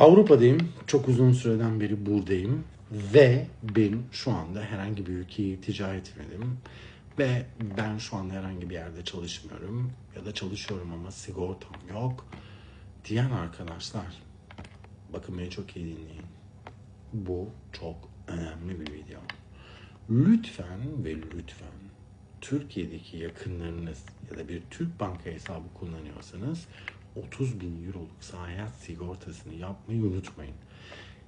Avrupa'dayım. Çok uzun süreden beri buradayım. Ve ben şu anda herhangi bir ülkeyi ticaret etmedim. Ve ben şu anda herhangi bir yerde çalışmıyorum. Ya da çalışıyorum ama sigortam yok. Diyen arkadaşlar bakın beni çok iyi dinleyin. Bu çok önemli bir video. Lütfen ve lütfen Türkiye'deki yakınlarınız ya da bir Türk banka hesabı kullanıyorsanız 30 bin euroluk seyahat sigortasını yapmayı unutmayın.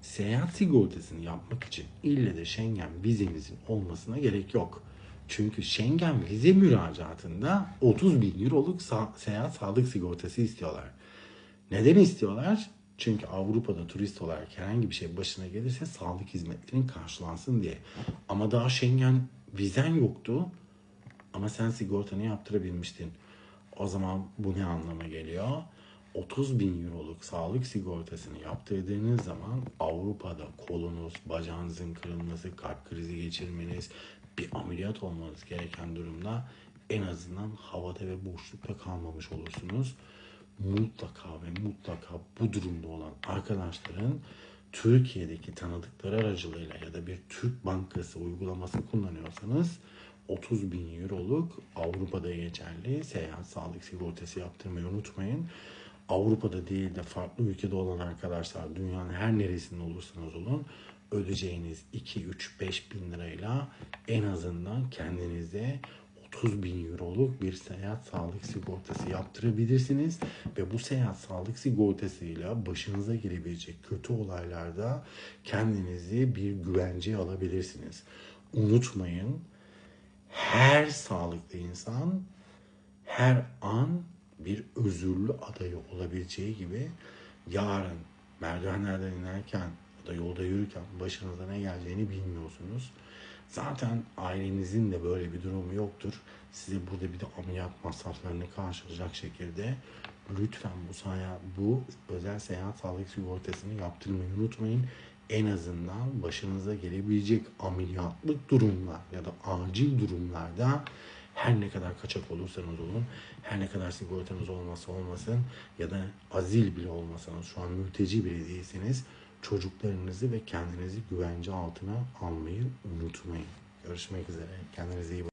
Seyahat sigortasını yapmak için ille de Schengen vizenizin olmasına gerek yok. Çünkü Schengen vize müracaatında 30 bin euroluk seyahat sağlık sigortası istiyorlar. Neden istiyorlar? Çünkü Avrupa'da turist olarak herhangi bir şey başına gelirse sağlık hizmetlerinin karşılansın diye. Ama daha Schengen vizen yoktu. Ama sen sigortanı yaptırabilmiştin. O zaman bu ne anlama geliyor? 30 bin euroluk sağlık sigortasını yaptırdığınız zaman Avrupa'da kolunuz, bacağınızın kırılması, kalp krizi geçirmeniz, bir ameliyat olmanız gereken durumda en azından havada ve boşlukta kalmamış olursunuz. Mutlaka ve mutlaka bu durumda olan arkadaşların Türkiye'deki tanıdıkları aracılığıyla ya da bir Türk bankası uygulaması kullanıyorsanız 30 bin euroluk Avrupa'da geçerli seyahat sağlık sigortası yaptırmayı unutmayın. Avrupa'da değil de farklı ülkede olan arkadaşlar dünyanın her neresinde olursanız olun ödeyeceğiniz 2, 3, 5 bin lirayla en azından kendinize 30 bin euroluk bir seyahat sağlık sigortası yaptırabilirsiniz ve bu seyahat sağlık sigortasıyla başınıza gelebilecek kötü olaylarda kendinizi bir güvenceye alabilirsiniz. Unutmayın her sağlıklı insan her an bir özürlü adayı olabileceği gibi yarın merdivenlerden inerken ya da yolda yürürken başınıza ne geleceğini bilmiyorsunuz. Zaten ailenizin de böyle bir durumu yoktur. Size burada bir de ameliyat masraflarını karşılayacak şekilde lütfen bu seyahat, bu özel seyahat sağlık sigortasını yaptırmayı unutmayın. En azından başınıza gelebilecek ameliyatlık durumlar ya da acil durumlarda her ne kadar kaçak olursanız olun, her ne kadar sigortanız olmasa olmasın ya da azil bile olmasanız, şu an mülteci bile değilseniz çocuklarınızı ve kendinizi güvence altına almayı unutmayın. Görüşmek üzere. Kendinize iyi bakın.